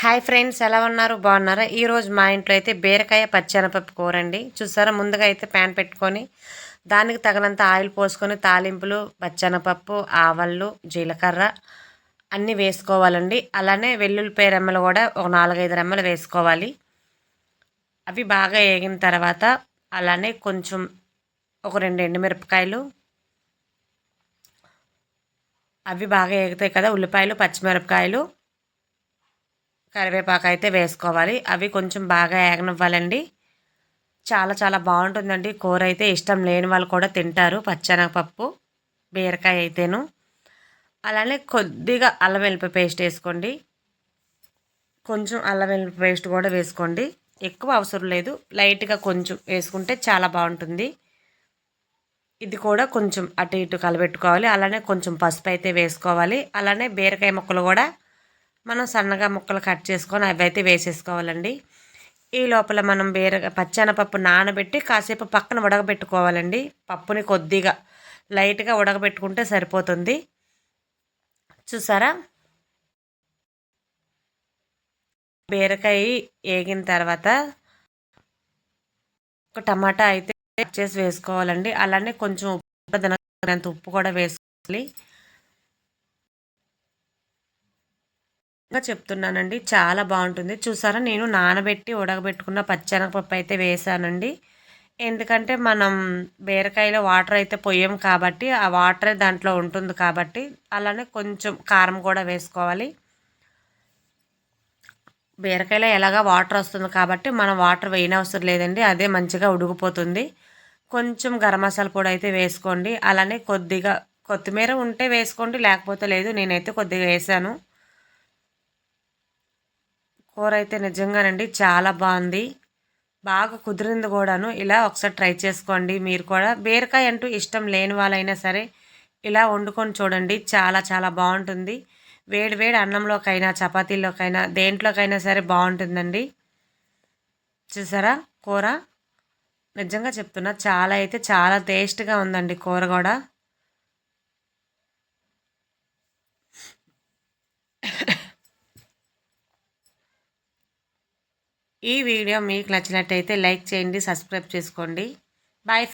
Hi friends ఎలా ఉన్నారు? బాగున్నారా? ఈరోజు మా ఇంట్లో అయితే బీరకాయ పచ్చెనపప్పు కూర అండి చూసారా? ముందుగా అయితే ప్యాన్ పెట్టుకొని దానికి తగినంత ఆయిల్ పోసుకొని తాలింపులు పచ్చెనపప్పు ఆవళ్ళు జీలకర్ర అన్నీ వేసుకోవాలండి. అలానే వెల్లుల్లిపాయ రెమ్మలు కూడా ఒక నాలుగైదు రెమ్మలు వేసుకోవాలి. అవి బాగా వేగిన తర్వాత అలానే కొంచెం ఒక రెండు ఎండుమిరపకాయలు. అవి బాగా వేగుతాయి కదా ఉల్లిపాయలు పచ్చిమిరపకాయలు. కరివేపాకు అయితే వేసుకోవాలి. అవి కొంచెం బాగా ఏగనివ్వాలండి. చాలా చాలా బాగుంటుందండి. కూర అయితే ఇష్టం లేని వాళ్ళు కూడా తింటారు. పచ్చెనగపప్పు బీరకాయ అయితేను. అలానే కొద్దిగా అల్లం వెల్లిపాయ పేస్ట్ వేసుకోండి. కొంచెం అల్లం వెల్లిపాయ పేస్ట్ కూడా వేసుకోండి. ఎక్కువ అవసరం లేదు. లైట్గా కొంచెం వేసుకుంటే చాలా బాగుంటుంది. ఇది కూడా కొంచెం అటు ఇటు కలబెట్టుకోవాలి. అలానే కొంచెం పసుపు అయితే వేసుకోవాలి. అలానే బీరకాయ ముక్కలు కూడా మనం సన్నగా ముక్కలు కట్ చేసుకొని అవి అయితే వేసేసుకోవాలండి. ఈ లోపల మనం వేరే పచ్చనపప్పు నానబెట్టి కాసేపు పక్కన ఉడకబెట్టుకోవాలండి. పప్పుని కొద్దిగా లైట్గా ఉడకబెట్టుకుంటే సరిపోతుంది. చూసారా? బీరకాయ వేగిన తర్వాత ఒక టమాటా అయితే చేసి వేసుకోవాలండి. అలానే కొంచెం ఉప్పు ఉప్పు కూడా వేసుకోవాలి. చెప్తున్నానండి. చాలా బాగుంటుంది. చూసారా? నేను నానబెట్టి ఉడకబెట్టుకున్న పచ్చెనగపప్పు అయితే వేసానండి. ఎందుకంటే మనం బీరకాయలో వాటర్ అయితే పొయ్యం కాబట్టి ఆ వాటర్ దాంట్లో ఉంటుంది కాబట్టి అలానే కొంచెం కారం కూడా వేసుకోవాలి. బీరకాయలో ఎలాగా వాటర్ వస్తుంది కాబట్టి మనం వాటర్ వేయనవసరం లేదండి. అదే మంచిగా ఉడికిపోతుంది. కొంచెం గరం మసాలా పొడి అయితే వేసుకోండి. అలానే కొద్దిగా కొత్తిమీర ఉంటే వేసుకోండి. లేకపోతే లేదు నేనైతే కొద్దిగా వేసాను. కూర అయితే నిజంగానండి చాలా బాగుంది. బాగా కుదిరింది కూడాను. ఇలా ఒకసారి ట్రై చేసుకోండి. మీరు కూడా బీరకాయ అంటూ ఇష్టం లేని వాళ్ళైనా సరే ఇలా వండుకొని చూడండి. చాలా చాలా బాగుంటుంది. వేడి వేడి అన్నంలోకైనా చపాతీల్లోకైనా దేంట్లోకైనా సరే బాగుంటుందండి. చూసారా? కూర? నిజంగా చెప్తున్నా చాలా అయితే చాలా టేస్ట్గా ఉందండి కూర కూడా. ఈ వీడియో మీకు నచ్చినట్టయితే లైక్ చేయండి సబ్స్క్రైబ్ చేసుకోండి. బాయ్